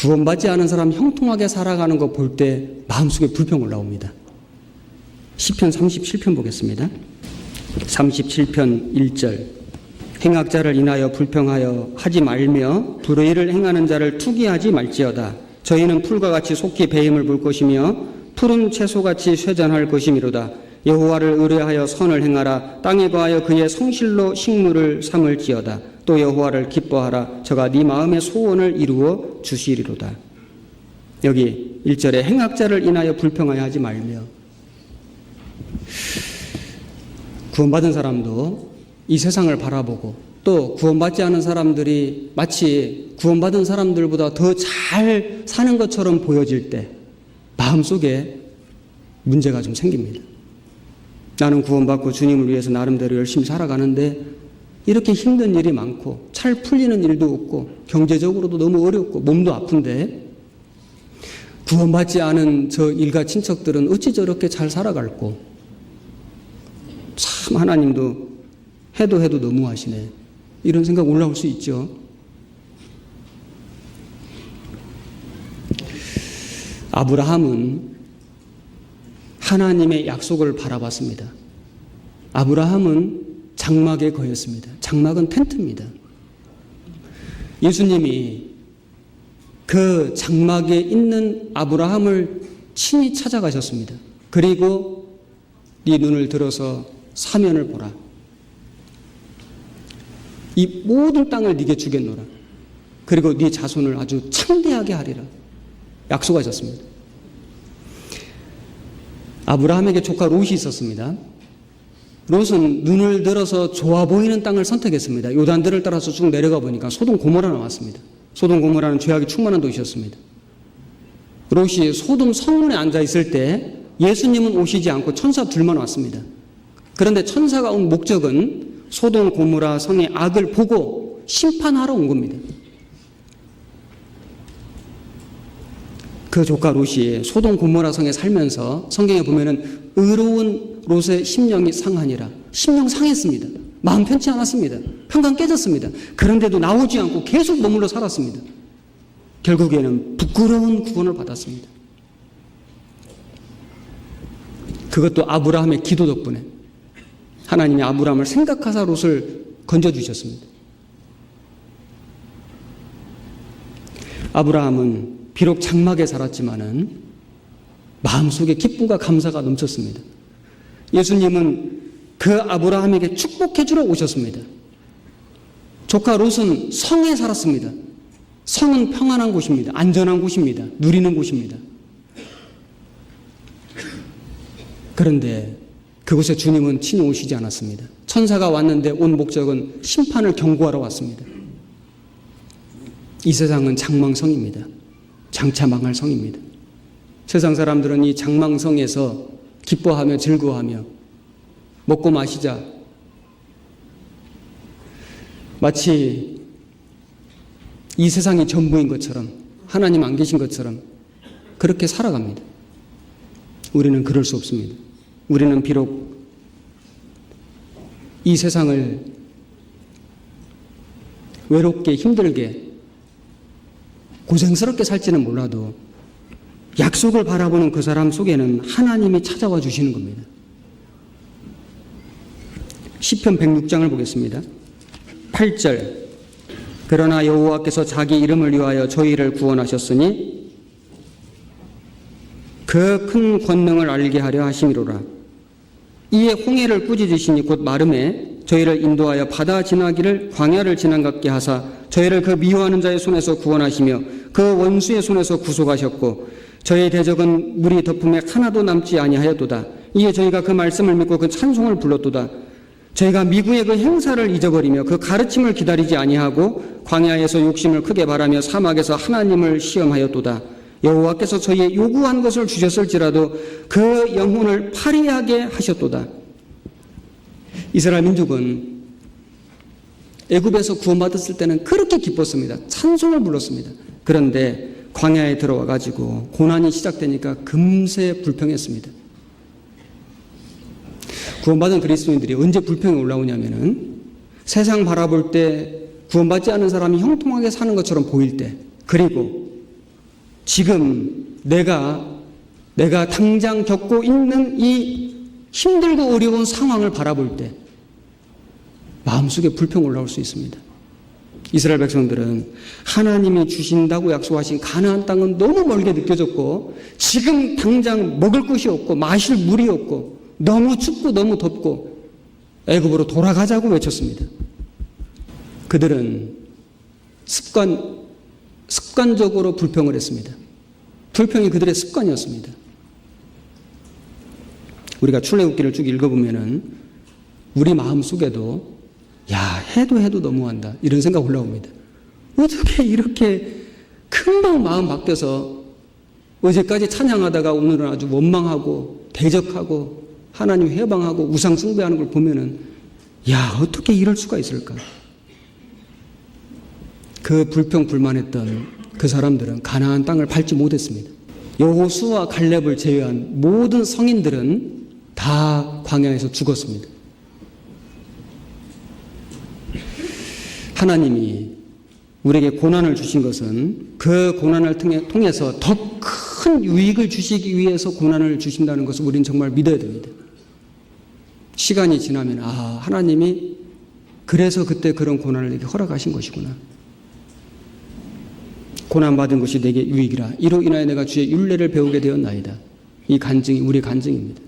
구원받지 않은 사람 형통하게 살아가는 거 볼 때 마음속에 불평 올라옵니다. 시편 37편 보겠습니다. 37편 1절 행악자를 인하여 불평하여 하지 말며 불의를 행하는 자를 투기하지 말지어다. 저희는 풀과 같이 속히 배임을 볼 것이며 푸른 채소같이 쇠잔할 것이미로다. 여호와를 의뢰하여 선을 행하라. 땅에 거하여 그의 성실로 식물을 삼을지어다. 또 여호와를 기뻐하라. 저가 네 마음의 소원을 이루어 주시리로다. 여기 1절에 행악자를 인하여 불평하여 하지 말며 구원받은 사람도 이 세상을 바라보고 또 구원받지 않은 사람들이 마치 구원받은 사람들보다 더 잘 사는 것처럼 보여질 때 마음속에 문제가 좀 생깁니다. 나는 구원받고 주님을 위해서 나름대로 열심히 살아가는데 이렇게 힘든 일이 많고 잘 풀리는 일도 없고 경제적으로도 너무 어렵고 몸도 아픈데 구원받지 않은 저 일가 친척들은 어찌 저렇게 잘 살아갈고 참 하나님도 해도 해도 너무하시네 이런 생각 올라올 수 있죠. 아브라함은 하나님의 약속을 바라봤습니다. 아브라함은 장막에 거였습니다. 장막은 텐트입니다. 예수님이 그 장막에 있는 아브라함을 친히 찾아가셨습니다. 그리고 네 눈을 들어서 사면을 보라. 이 모든 땅을 네게 주겠노라. 그리고 네 자손을 아주 창대하게 하리라. 약속하셨습니다. 아브라함에게 조카 롯이 있었습니다. 롯은 눈을 들어서 좋아 보이는 땅을 선택했습니다. 요단들을 따라서 쭉 내려가 보니까 소돔 고모라 나왔습니다. 소돔 고모라는 죄악이 충만한 도시였습니다. 롯이 소돔 성문에 앉아 있을 때 예수님은 오시지 않고 천사 둘만 왔습니다. 그런데 천사가 온 목적은 소돔 고모라 성의 악을 보고 심판하러 온 겁니다. 그 조카 롯이 소돔 고모라 성에 살면서 성경에 보면은 의로운 롯의 심령이 상하니라. 심령 상했습니다. 마음 편치 않았습니다. 평강 깨졌습니다. 그런데도 나오지 않고 계속 머물러 살았습니다. 결국에는 부끄러운 구원을 받았습니다. 그것도 아브라함의 기도 덕분에 하나님이 아브라함을 생각하사 롯을 건져주셨습니다. 아브라함은 비록 장막에 살았지만은 마음속에 기쁨과 감사가 넘쳤습니다. 예수님은 그 아브라함에게 축복해 주러 오셨습니다. 조카 롯은 성에 살았습니다. 성은 평안한 곳입니다. 안전한 곳입니다. 누리는 곳입니다. 그런데 그곳에 주님은 친히 오시지 않았습니다. 천사가 왔는데 온 목적은 심판을 경고하러 왔습니다. 이 세상은 장망성입니다. 장차 망할 성입니다. 세상 사람들은 이 장망성에서 기뻐하며 즐거워하며 먹고 마시자 마치 이 세상이 전부인 것처럼 하나님 안 계신 것처럼 그렇게 살아갑니다. 우리는 그럴 수 없습니다. 우리는 비록 이 세상을 외롭게 힘들게 고생스럽게 살지는 몰라도 약속을 바라보는 그 사람 속에는 하나님이 찾아와 주시는 겁니다. 시편 106장을 보겠습니다. 8절 그러나 여호와께서 자기 이름을 위하여 저희를 구원하셨으니 그 큰 권능을 알게 하려 하심이로라. 이에 홍해를 꾸짖으시니 곧 마름에 저희를 인도하여 바다 지나기를 광야를 지난 같게 하사 저희를 그 미워하는 자의 손에서 구원하시며 그 원수의 손에서 구속하셨고 저희 대적은 물이 덮음에 하나도 남지 아니하였도다. 이에 저희가 그 말씀을 믿고 그 찬송을 불렀도다. 저희가 미국의 그 행사를 잊어버리며 그 가르침을 기다리지 아니하고 광야에서 욕심을 크게 바라며 사막에서 하나님을 시험하였도다. 여호와께서 저희의 요구한 것을 주셨을지라도 그 영혼을 파리하게 하셨도다. 이스라엘 민족은 애굽에서 구원받았을 때는 그렇게 기뻤습니다. 찬송을 불렀습니다. 그런데 광야에 들어와 가지고 고난이 시작되니까 금세 불평했습니다. 구원받은 그리스도인들이 언제 불평이 올라오냐면은 세상 바라볼 때 구원받지 않은 사람이 형통하게 사는 것처럼 보일 때 그리고 지금 내가 내가 당장 겪고 있는 이 힘들고 어려운 상황을 바라볼 때 마음속에 불평 올라올 수 있습니다. 이스라엘 백성들은 하나님이 주신다고 약속하신 가나안 땅은 너무 멀게 느껴졌고 지금 당장 먹을 것이 없고 마실 물이 없고 너무 춥고 너무 덥고 애굽으로 돌아가자고 외쳤습니다. 그들은 습관 습관적으로 불평을 했습니다. 불평이 그들의 습관이었습니다. 우리가 출애굽기를 쭉 읽어보면은 우리 마음 속에도 야 해도 해도 너무한다 이런 생각 올라옵니다. 어떻게 이렇게 금방 마음 바뀌어서 어제까지 찬양하다가 오늘은 아주 원망하고 대적하고 하나님 해방하고 우상 숭배하는 걸 보면은 야 어떻게 이럴 수가 있을까? 그 불평 불만했던 그 사람들은 가나안 땅을 밟지 못했습니다. 여호수와 갈렙을 제외한 모든 성인들은 다 광야에서 죽었습니다. 하나님이 우리에게 고난을 주신 것은 그 고난을 통해, 통해서 더 큰 유익을 주시기 위해서 고난을 주신다는 것을 우리는 정말 믿어야 됩니다. 시간이 지나면 아 하나님이 그래서 그때 그런 고난을 내게 허락하신 것이구나. 고난 받은 것이 내게 유익이라 이로 인하여 내가 주의 윤례를 배우게 되었나이다. 이 간증이 우리 간증입니다.